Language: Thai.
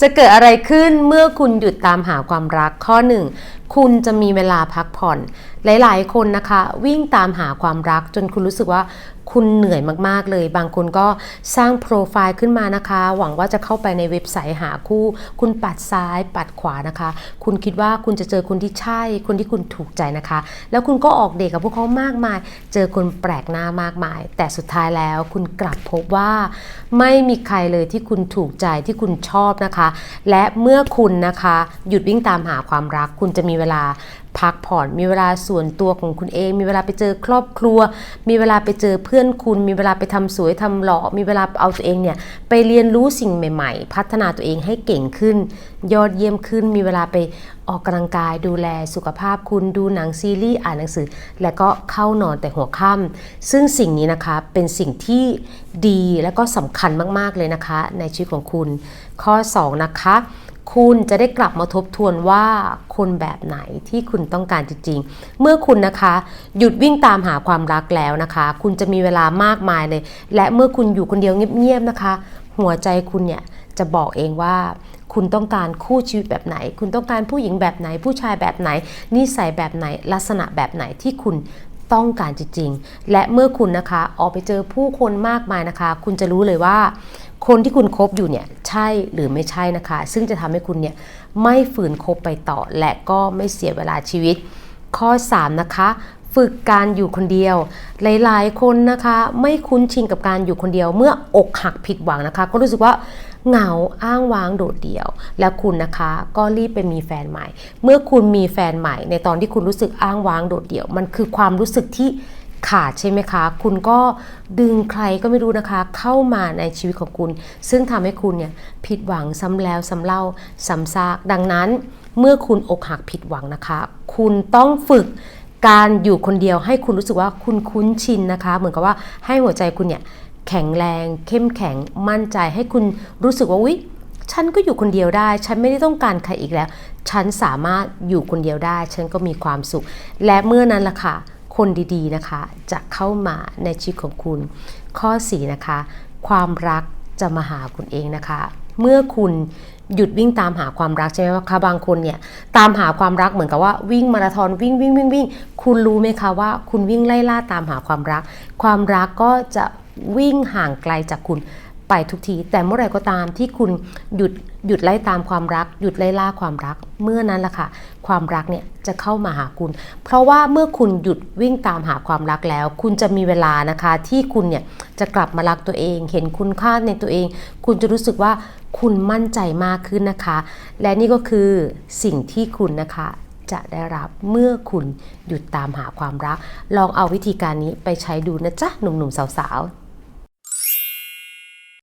จะเกิดอะไรขึ้นเมื่อคุณหยุดตามหาความรักข้อหนึ่ง คุณจะมีเวลาพักผ่อน หลาย ๆ คนนะคะ วิ่งตามหาความรักจนคุณรู้สึกว่าคุณเหนื่อยมาก ๆ เลย บางคนก็สร้างโปรไฟล์ขึ้นมานะคะ หวังว่าจะเข้าไปในเว็บไซต์หาคู่ คุณปัดซ้าย ปัดขวานะคะ คุณคิดว่าคุณจะเจอคนที่ใช่ คนที่คุณถูกใจนะคะ แล้วคุณก็ออกเดทกับพวกเขามากมาย เจอคนแปลกหน้ามากมาย แต่สุดท้ายแล้วคุณกลับพบว่า ไม่มีใครเลยที่คุณถูกใจที่คุณชอบนะคะ และเมื่อคุณนะคะ หยุดวิ่งตามหาความรัก คุณจะมีเวลาพักผ่อน มีเวลาส่วนตัวของคุณเอง มีเวลาไปเจอครอบครัว มีเวลาไปเจอเพื่อนคุณ มีเวลาไปทำสวยทำหล่อ มีเวลาเอาตัวเองเนี่ยไปเรียนรู้สิ่งใหม่ ๆ พัฒนาตัวเองให้เก่งขึ้น ยอดเยี่ยมขึ้น มีเวลาไปออกกำลังกายดูแลสุขภาพคุณดูหนังซีรีส์อ่านหนังสือ และก็เข้านอนแต่หัวค่ำซึ่งสิ่งนี้นะคะเป็นสิ่งที่ดีและก็สำคัญมากๆเลยนะคะ ในชีวิตของคุณ ข้อ 2 นะคะ คุณจะได้กลับมาทบทวนว่าคนแบบไหนที่คุณต้องการจริงๆ เมื่อคุณนะคะ หยุดวิ่งตามหาความรักแล้วนะคะ คุณจะมีเวลามากมายเลย และเมื่อคุณอยู่คนเดียวเงียบๆนะคะ หัวใจคุณเนี่ยจะบอกเองว่าคุณต้องการคู่ชีวิตแบบไหน คุณต้องการผู้หญิงแบบไหน ผู้ชายแบบไหน นิสัยแบบไหน ลักษณะแบบไหนที่คุณ ต้องการจริงๆ และเมื่อคุณนะคะออกไปเจอผู้คนมากมายนะคะ คุณจะรู้เลยว่า คนที่คุณคบอยู่เนี่ยใช่หรือไม่ใช่นะคะ ซึ่งจะทำให้คุณเนี่ยไม่ฝืนคบไปต่อ และก็ไม่เสียเวลาชีวิต ข้อ 3 นะคะ ฝึกการอยู่คนเดียว หลายๆ คนนะคะไม่คุ้นชินกับการอยู่คนเดียว เมื่ออกหักผิดหวังนะคะ ก็รู้สึกว่าเหงาอ้างว้างโดดเดี่ยว แล้วคุณนะคะก็รีบไปมีแฟนใหม่ เมื่อคุณมีแฟนใหม่ ในตอนที่คุณรู้สึกอ้างว้างโดดเดี่ยว มันคือความรู้สึกที่ขาดใช่ไหมคะ คุณก็ดึงใครก็ไม่รู้นะคะ เข้ามาในชีวิตของคุณ ซึ่งทำให้คุณเนี่ยผิดหวังซ้ำแล้วซ้ำเล่าซ้ำซากดังนั้น เมื่อคุณอกหักผิดหวังนะคะ คุณต้องฝึก การอยู่คนเดียวให้คุณรู้สึกว่าคุณคุ้นชินนะคะ เหมือนกับว่าให้หัวใจคุณเนี่ยแข็งแรง เข้มแข็งมั่นใจให้คุณรู้สึกว่าอุ๊ยฉันก็อยู่คนเดียวได้ ฉันไม่ได้ต้องการใครอีกแล้ว ฉันสามารถอยู่คนเดียวได้ ฉันก็มีความสุข และเมื่อนั้นล่ะค่ะ คนดีๆนะคะ จะเข้ามาในชีวิตของคุณ ข้อ 4 นะคะ ความรักจะมาหาคุณเองนะคะ เมื่อคุณ หยุดวิ่งตามหาความรักใช่ไหมคะบางคนเนี่ยตามหาความรักเหมือนกับว่าวิ่งมาราธอนวิ่งวิ่งวิ่งวิ่งคุณรู้ไหมคะว่า คุณวิ่งไล่ล่าตามหาความรัก ความรักก็จะวิ่งห่างไกลจากคุณ ไปทุกที แต่เมื่อไรก็ตามที่คุณหยุดหยุดไล่ตามความรัก หยุดไล่ล่าความรัก เมื่อนั้นล่ะค่ะ ความรักเนี่ยจะเข้ามาหาคุณ เพราะว่าเมื่อคุณหยุดวิ่งตามหาความรักแล้ว คุณจะมีเวลานะคะ ที่คุณเนี่ยจะกลับมารักตัวเอง เห็นคุณค่าในตัวเอง คุณจะรู้สึกว่าคุณมั่นใจมากขึ้นนะคะ และนี่ก็คือสิ่งที่คุณนะคะจะได้รับเมื่อคุณหยุดตามหาความรัก ลองเอาวิธีการนี้ไปใช้ดูนะจ๊ะหนุ่มๆสาวๆ